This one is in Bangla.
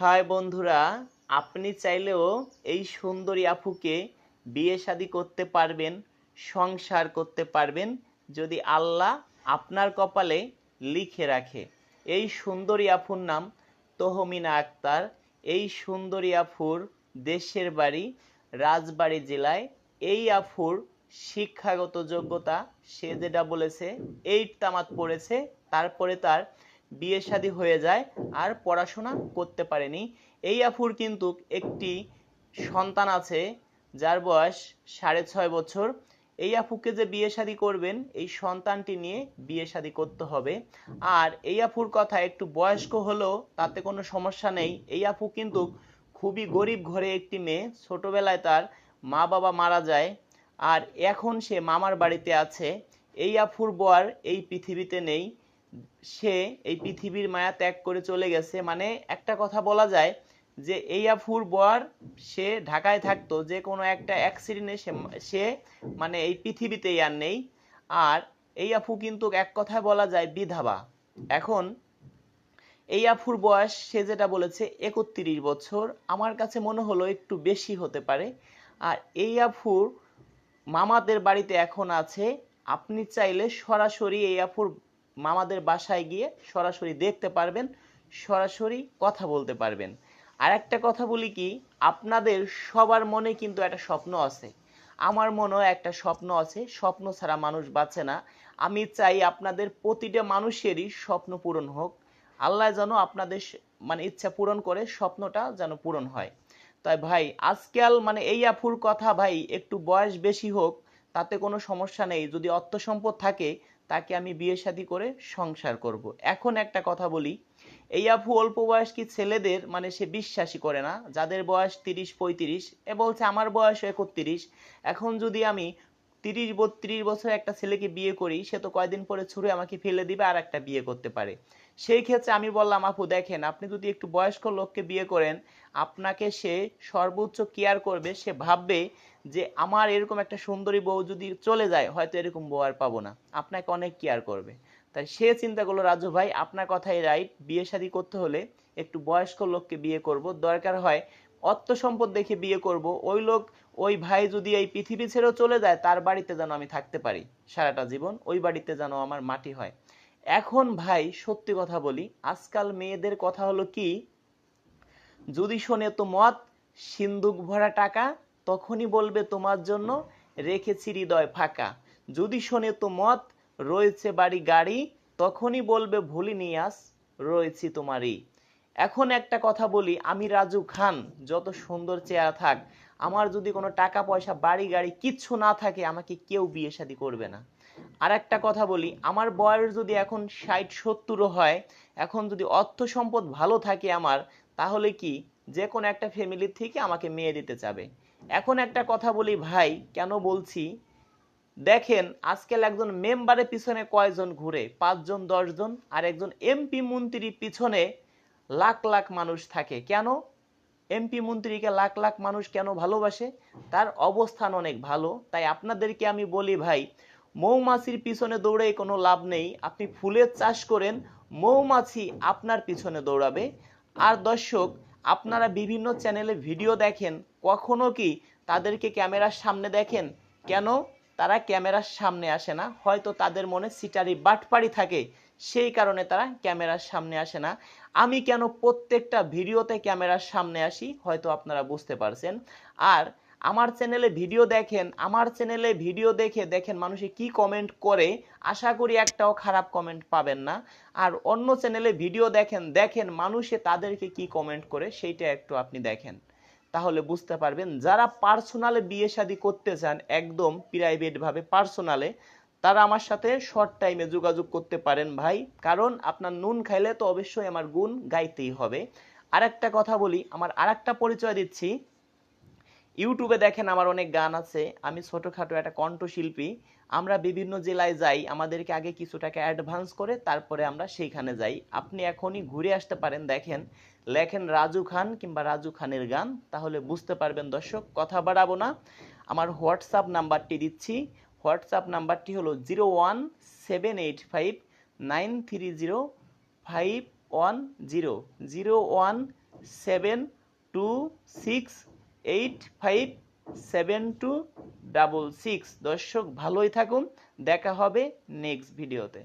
হাই বন্ধুরা, আপনি চাইলেও এই সুন্দরী আফুকে বিয়ে শাদি করতে পারবেন, সংসার করতে পারবেন, যদি আল্লাহ আপনার কপালে লিখে রাখে। এই সুন্দরী আফুর নাম তহমিনা আক্তার। এই সুন্দরী আফুর দেশের বাড়ি রাজবাড়ী জেলায়। এই আফুর শিক্ষাগত যোগ্যতা সে যেটা বলেছে এইট তামাত পড়েছে। তারপরে তার বিয়ে শাদী হয়ে যায় আর পড়াশোনা করতে পারেনি। এই আফুর কিন্তু একটি সন্তান আছে, যার বয়স সাড়ে ছয় বছর। এই আফুকে যে বিয়ে শাদী করবেন, এই সন্তানটি নিয়ে বিয়ে শাদী করতে হবে। আর এই আফুর কথা একটু বয়স্ক হলেও তাতে কোনো সমস্যা নেই। এই আফু কিন্তু খুবই গরিব ঘরে একটি মেয়ে। ছোটবেলায় তার মা বাবা মারা যায় আর এখন সে মামার বাড়িতে আছে। এই আফুর বর এই পৃথিবীতে নেই। সে এই পৃথিবীর মায়া ত্যাগ করে চলে গেছে। মানে একটা কথা বলা যায় যে, এই আফুর বর সে ঢাকায় থাকতো, যে কোনো একটা অ্যাক্সিডেন্টে সে সে মানে এই পৃথিবীতেই আর নেই। আর এই আফু কিন্তু এক কথায় বলা যায় বিধবা। এখন এই আফুর বয়স সে যেটা বলেছে, একত্রিশ বছর। আমার কাছে মনে হলো একটু বেশি হতে পারে। আর এই আফুর মামাদের বাড়িতে এখন আছে। আপনি চাইলে সরাসরি এই আফুর মামাদের বাসায় গিয়ে সরাসরি দেখতে পারবেন, সরাসরি কথা বলতে পারবেন। আর একটা কথা বলি কি, আপনাদের সবার মনে কিন্তু একটা স্বপ্ন আছে। আমার মনেও একটা স্বপ্ন আছে, স্বপ্ন ছাড়া মানুষ বাঁচে না। আমি চাই আপনাদের প্রতিটা মানুষেরই স্বপ্ন পূরণ হোক। আল্লাহ যেন আপনাদের মানে ইচ্ছা পূরণ করে, স্বপ্নটা যেন পূরণ হয়। তাই ভাই, আজকাল মানে এই আফুর কথা ভাই, একটু বয়স বেশি হোক, তাতে কোনো সমস্যা নেই। যদি অর্থ সম্পদ থাকে তাকে আমি বিয়ে শাদী করে সংসার করব। এখন একটা কথা বলি, এই আফু অল্প বয়স কি ছেলেদের মানে সে বিশ্বাসই করে না। যাদের বয়স তিরিশ, পঁয়ত্রিশ, এ বলছে আমার বয়স একত্রিশ, এখন যদি আমি তিরিশ, বত্রিশ বছর একটা ছেলেকে বিয়ে করি, সে তো কয়দিন পরে ছুঁড়ে আমাকে ফেলে দিবে আর একটা বিয়ে করতে পারে। সেই ক্ষেত্রে আমি বললাম, আপু, দেখেন, আপনি যদি একটু বয়স্ক লোককে বিয়ে করেন, আপনাকে সে সর্বোচ্চ কেয়ার করবে। সে ভাববে যে আমার এরকম একটা সুন্দরী বউ যদি চলে যায়, হয়তো এরকম বউ আর পাবো না। আপনাকে অনেক কেয়ার করবে। তাই সে চিন্তা করল, রাজু ভাই, আপনার কথাই রাইট বিয়ে শাদী করতে হলে একটু বয়স্ক লোককে বিয়ে করব। দরকার হয় অর্থ সম্পদ দেখে বিয়ে করব। ওই লোক, ওই ভাই যদি এই পৃথিবী ছেড়েও চলে যায়, তার বাড়িতে যেন আমি থাকতে পারি। সারাটা জীবন ওই বাড়িতে যেন আমার মাটি হয়। এখন ভাই সত্যি কথা বলি, আজকাল মেয়েদের কথা হলো কি, যদি শোনে তো মত সিন্দুক ভরা টাকা, তখনই বলবে তোমার জন্য রেখেছি হৃদয় ফাঁকা। যদি শোনে তো মত রয়েছে বাড়ি গাড়ি, তখনই বলবে ভুলিনি আস রয়েছি তোমারই। এখন একটা কথা বলি, আমি রাজু খান, যত সুন্দর চেহারা থাক, আমার যদি কোনো টাকা পয়সা বাড়ি গাড়ি কিচ্ছু না থাকে, আমাকে কেউ বিয়ে শাদী করবে না। আর একটা কথা বলি, আমার বয়স যদি এখন ষাট সত্তরও হয়, এখন যদি অর্থ সম্পদ ভালো থাকে আমার, তাহলে কি যে কোনো একটা ফ্যামিলির থেকে আমাকে মেয়ে দিতে চাবে? এখন একটা কথা বলি, ভাই, কেন বলছি? দেখেন, আজকাল একজন মেম্বারের পিছনে কয়জন ঘুরে? পাঁচজন, দশজন, আর একজন এমপি মন্ত্রীর পিছনে লাখ লাখ মানুষ থাকে। কেন? এমপি মন্ত্রীকে লাখ লাখ মানুষ কেন ভালোবাসে? তার অবস্থান অনেক ভালো। তাই আপনাদেরকে আমি বলি, ভাই মৌমাছির পিছনে দৌড়ে কোনো লাভ নেই। আপনি ফুলের চাষ করেন, মৌমাছি আপনার পিছনে দৌড়াবে। আর দর্শক, আপনারা বিভিন্ন চ্যানেলে ভিডিও দেখেন, কখনো কি তাদেরকে ক্যামেরার সামনে দেখেন? কেন? তারা ক্যামেরার সামনে আসে না। হয়তো তাদের মনে সিটারি বাটপাড়ি থাকে, সেই কারণে তারা ক্যামেরার সামনে আসে না। আমি কেন প্রত্যেকটা ভিডিওতে ক্যামেরার সামনে আসি? হয়তো আপনারা বুঝতে পারছেন। আর আমার চ্যানেলে ভিডিও দেখেন, আমার চ্যানেলে ভিডিও দেখে দেখেন মানুষে কি কমেন্ট করে, আশা করি একটাও খারাপ কমেন্ট পাবেন না। আর অন্য চ্যানেলে ভিডিও দেখেন দেখেন মানুষে তাদেরকে কি কমেন্ট করে, সেইটা একটু আপনি দেখেন। তাহলে বুঝতে পারবেন, যারা পার্সোনালে বিয়ে শাদী করতে চান, একদম প্রাইভেট ভাবে পার্সোনালে তারা আমার সাথে শর্ট টাইমে যোগাযোগ করতে পারেন ভাই। কারণ আপনার নুন খাইলে তো অবশ্যই আমার গুণ গাইতেই হবে। আর একটা কথা বলি, আমার আর একটা পরিচয় দিচ্ছি। ইউটিউবে দেখেন আমার অনেক গান আছে। আমি ছোটোখাটো একটা কণ্ঠশিল্পী। আমরা বিভিন্ন জেলায় যাই, আমাদেরকে আগে কিছু টাকা অ্যাডভান্স করে তারপরে আমরা সেইখানে যাই। আপনি এখনই ঘুরে আসতে পারেন, দেখেন, লেখেন রাজু খান কিংবা রাজু খানের গান, তাহলে বুঝতে পারবেন দর্শক, কথা বাড়াবো না। আমার হোয়াটসঅ্যাপ নাম্বারটি দিচ্ছি। হোয়াটসঅ্যাপ নাম্বারটি হলো zero one seven eight five nine three zero five one zero. Zero one seven two six eight five seven two double six. দর্শক ভালোই থাকুন। দেখা হবে নেক্সট ভিডিওতে।